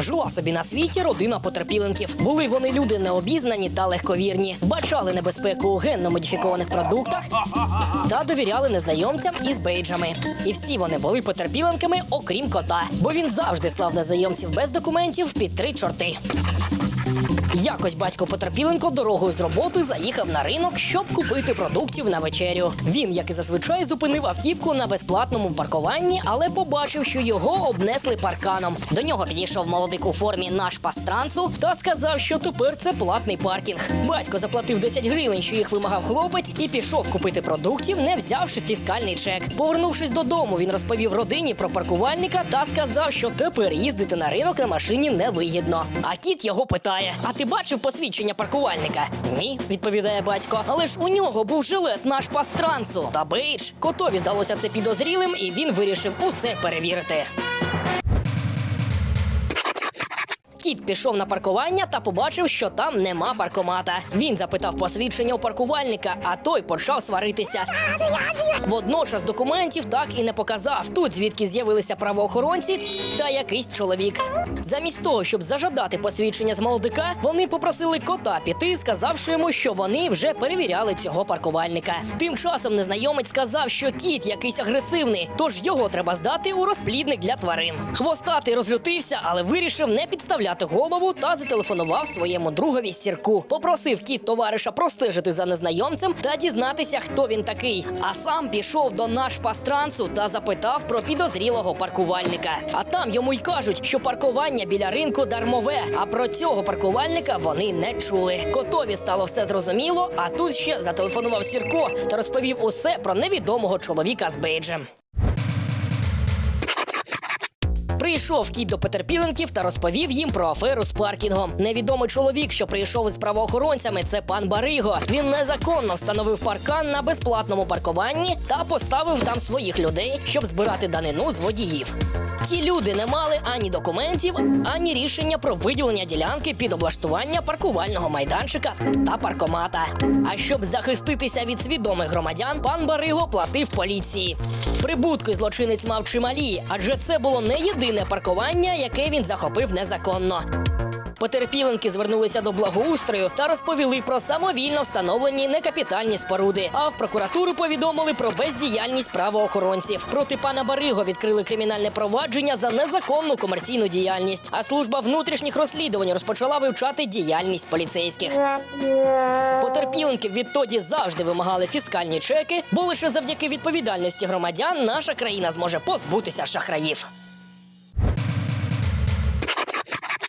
Жила собі на світі родина потерпіленків. Були вони люди необізнані та легковірні, вбачали небезпеку у генно-модифікованих продуктах та довіряли незнайомцям із бейджами. І всі вони були потерпіленками, окрім кота, бо він завжди слав незнайомців без документів під три чорти. Якось батько Потерпіленко дорогою з роботи заїхав на ринок, щоб купити продуктів на вечерю. Він, як і зазвичай, зупинив автівку на безплатному паркуванні, але побачив, що його обнесли парканом. До нього підійшов молодик у формі наш пастрансу та сказав, що тепер це платний паркінг. Батько заплатив 10 гривень, що їх вимагав хлопець, і пішов купити продуктів, не взявши фіскальний чек. Повернувшись додому, він розповів родині про паркувальника та сказав, що тепер їздити на ринок на машині невигідно. А кіт його питає: А ти бачив посвідчення паркувальника? Ні, відповідає батько. Але ж у нього був жилет наш пастрансу. Та бейдж. Котові здалося це підозрілим, і він вирішив усе перевірити. Кіт пішов на паркування та побачив, що там нема паркомата. Він запитав посвідчення у паркувальника, а той почав сваритися. Водночас документів так і не показав. Тут звідки з'явилися правоохоронці та якийсь чоловік. Замість того, щоб зажадати посвідчення з молодика, вони попросили кота піти, сказавши йому, що вони вже перевіряли цього паркувальника. Тим часом незнайомець сказав, що кіт якийсь агресивний, тож його треба здати у розплідник для тварин. Хвостатий розлютився, але вирішив не підставляти голову та зателефонував своєму другові сірку. Попросив кіт товариша простежити за незнайомцем та дізнатися, хто він такий. А сам пішов до наш пастрансу та запитав про підозрілого паркувальника. А там йому й кажуть, що паркування біля ринку дармове. А про цього паркувальника вони не чули. Котові стало все зрозуміло. А тут ще зателефонував Сірко та розповів усе про невідомого чоловіка з бейджем. Прийшов кіт до потерпіленків та розповів їм про аферу з паркінгом. Невідомий чоловік, що прийшов із правоохоронцями, це пан Бариго. Він незаконно встановив паркан на безплатному паркуванні та поставив там своїх людей, щоб збирати данину з водіїв. Ті люди не мали ані документів, ані рішення про виділення ділянки під облаштування паркувального майданчика та паркомата. А щоб захиститися від свідомих громадян, пан Бариго платив поліції. Прибутки злочинець мав чималі, адже це було не єдине паркування, яке він захопив незаконно. Потерпіленки звернулися до благоустрою та розповіли про самовільно встановлені некапітальні споруди. А в прокуратуру повідомили про бездіяльність правоохоронців. Проти пана Бариго відкрили кримінальне провадження за незаконну комерційну діяльність. А служба внутрішніх розслідувань розпочала вивчати діяльність поліцейських. Потерпіленки відтоді завжди вимагали фіскальні чеки, бо лише завдяки відповідальності громадян наша країна зможе позбутися шахраїв.